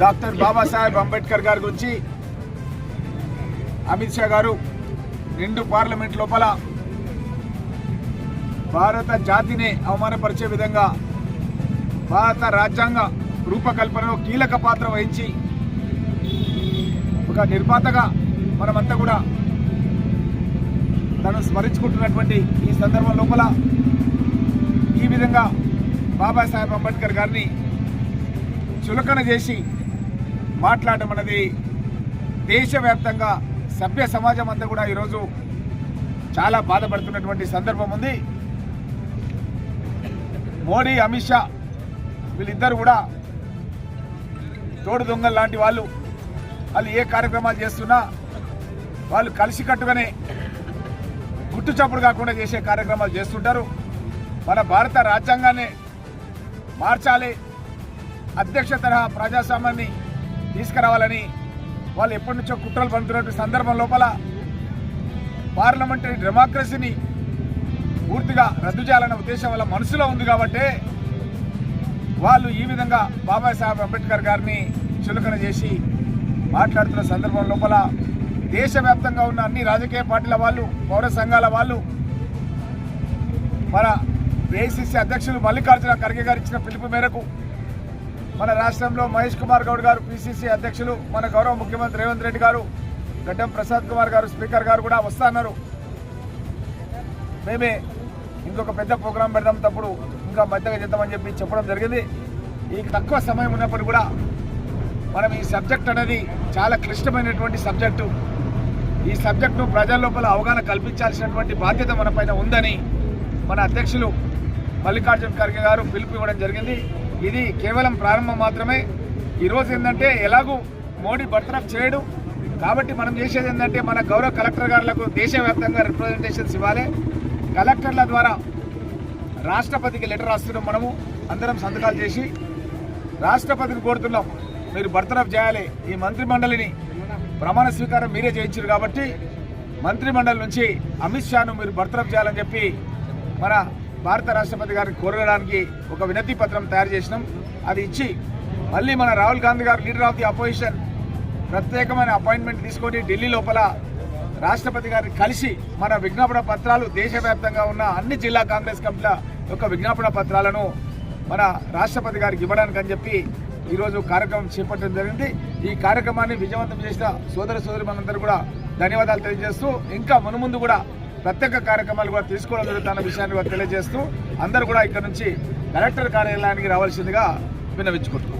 Doctor Babasaheb Ambedkar గారి గురించి అమిత్ షా గారు రెండు పార్లమెంట్ లోపల భారత జాతిని అవమానపరిచే విధంగా భారత రాజ్యాంగ రూపకల్పనలో కీలక పాత్ర వహించి ఒక నిర్మాతగా మనమంతా కూడా తను స్మరించుకుంటున్నటువంటి ఈ సందర్భం లోపల ఈ విధంగా బాబాసాహెబ్ అంబేద్కర్ గారిని చులకన చేసి మాట్లాడడం అనేది దేశవ్యాప్తంగా సభ్య సమాజం అంతా కూడా ఈరోజు చాలా బాధపడుతున్నటువంటి సందర్భం ఉంది. మోడీ అమిత్ షా వీళ్ళిద్దరు కూడా తోడు దొంగలు లాంటి వాళ్ళు. వాళ్ళు ఏ కార్యక్రమాలు చేస్తున్నా వాళ్ళు కలిసికట్టుగానే కట్టుగానే చప్పుడు కాకుండా చేసే కార్యక్రమాలు చేస్తుంటారు. మన భారత రాజ్యాంగాన్ని మార్చాలి. అధ్యక్ష తరహా ప్రజాస్వామ్యాన్ని తీసుకురావాలని వాళ్ళు ఎప్పటి నుంచో కుట్రలు పండుతున్నటువంటి సందర్భం లోపల పార్లమెంటరీ డెమోక్రసీని పూర్తిగా రద్దు చేయాలన్న ఉద్దేశం వాళ్ళ మనసులో ఉంది కాబట్టి వాళ్ళు ఈ విధంగా బాబాసాహెబ్ అంబేద్కర్ గారిని చులకన చేసి మాట్లాడుతున్న సందర్భం లోపల దేశవ్యాప్తంగా ఉన్న అన్ని రాజకీయ పార్టీల వాళ్ళు పౌర సంఘాల వాళ్ళు మన ఏఐసిసి అధ్యక్షులు మల్లికార్జున ఖర్గే గారు ఇచ్చిన పిలుపు మేరకు మన రాష్ట్రంలో మహేష్ కుమార్ గౌడ్ గారు పిసిసి అధ్యక్షులు మన గౌరవ ముఖ్యమంత్రి రేవంత్ రెడ్డి గారు గడ్డం ప్రసాద్ కుమార్ గారు స్పీకర్ గారు కూడా వస్తున్నారు. మేమే ఇంకొక పెద్ద ప్రోగ్రాం పెడదాం తప్పుడు ఇంకా మధ్యగా చేద్దామని చెప్పి చెప్పడం జరిగింది. ఈ తక్కువ సమయం ఉన్నప్పుడు కూడా మనం ఈ సబ్జెక్ట్ అనేది చాలా క్లిష్టమైనటువంటి సబ్జెక్టు. ఈ సబ్జెక్టును ప్రజల లోపల అవగాహన కల్పించాల్సినటువంటి బాధ్యత మనపైన ఉందని మన అధ్యక్షులు మల్లికార్జున ఖర్గే గారు పిలుపు ఇవ్వడం జరిగింది. ఇది కేవలం ప్రారంభం మాత్రమే. ఈరోజు ఏంటంటే ఎలాగూ మోడీ బర్తరఫ్ చేయడు. కాబట్టి మనం చేసేది ఏంటంటే మన గౌరవ కలెక్టర్ గారులకు దేశవ్యాప్తంగా రిప్రజెంటేషన్స్ ఇవ్వాలి. కలెక్టర్ల ద్వారా రాష్ట్రపతికి లెటర్ రాస్తున్నాం మనము. అందరం సంతకాలు చేసి రాష్ట్రపతిని కోరుతున్నాం. మీరు బర్తరఫ్ చేయాలి. ఈ మంత్రి మండలిని ప్రమాణ స్వీకారం మీరే చేయించారు కాబట్టి మంత్రి మండలి నుంచి అమిత్ షాను మీరు బర్తరఫ్ చేయాలని చెప్పి మన భారత రాష్ట్రపతి గారిని కోరడానికి ఒక వినతి పత్రం తయారు చేసినాం. అది ఇచ్చి మళ్ళీ మన Rahul Gandhi garu leader of the opposition ప్రత్యేకమైన అపాయింట్మెంట్ తీసుకొని ఢిల్లీ లోపల రాష్ట్రపతి గారిని కలిసి మన విజ్ఞాపన పత్రాలు దేశవ్యాప్తంగా ఉన్న అన్ని జిల్లా కాంగ్రెస్ కమిటీల యొక్క విజ్ఞాపన పత్రాలను మన రాష్ట్రపతి గారికి ఇవ్వడానికి అని చెప్పి ఈరోజు కార్యక్రమం చేపట్టడం జరిగింది. ఈ కార్యక్రమాన్ని విజయవంతం చేసిన సోదర సోదరి మనందరూ కూడా ధన్యవాదాలు తెలియజేస్తూ ఇంకా మునుముందు కూడా ప్రత్యేక కార్యక్రమాలు కూడా తీసుకోవడం జరుగుతున్న విషయాన్ని తెలియజేస్తూ అందరూ కూడా ఇక్కడ నుంచి కలెక్టర్ కార్యాలయానికి రావాల్సిందిగా విన్నవించుకుంటున్నాం.